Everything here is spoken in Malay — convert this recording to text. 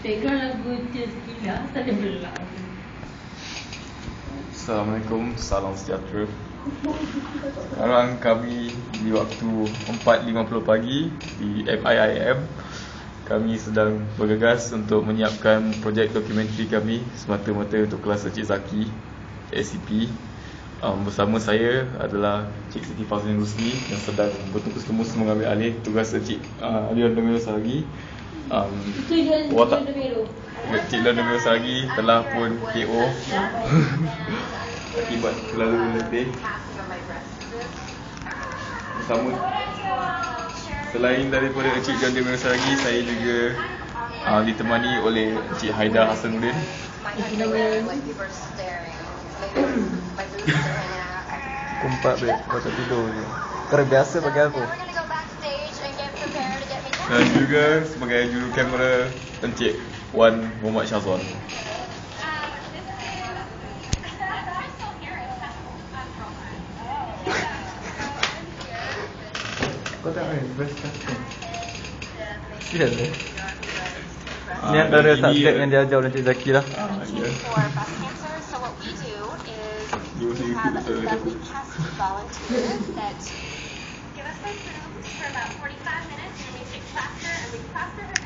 Background lagu Tak ada Assalamualaikum, salam sejahtera. Sekarang kami di waktu 4.50 pagi di MIIM Kami sedang bergegas untuk menyiapkan projek dokumentari kami Semata-mata untuk kelas Cik Zaki, ACP um, Bersama saya adalah Cik Siti Fazlin Rusli Yang sedang bertukus-tumus mengambil alih tugas Cik uh, Alion Demir Saragi um, Watak- Cik Demir Saragi telah pun KO Akibat terlalu letih. Bersama Selain daripada Encik John Demir Saragi Saya juga uh, ditemani oleh Encik Haidar Hasanuddin. Kumpat babe, macam tidur je. Terbiasa bagi aku Dan juga sebagai juru kamera Encik Wan Muhammad Syazwan. Kau tak main? Best custom Serius eh? Ah, Ni antara subjek yang diajar oleh Cik Zaki lah. Ah, ya. Betul give us their boobs for about ¿Has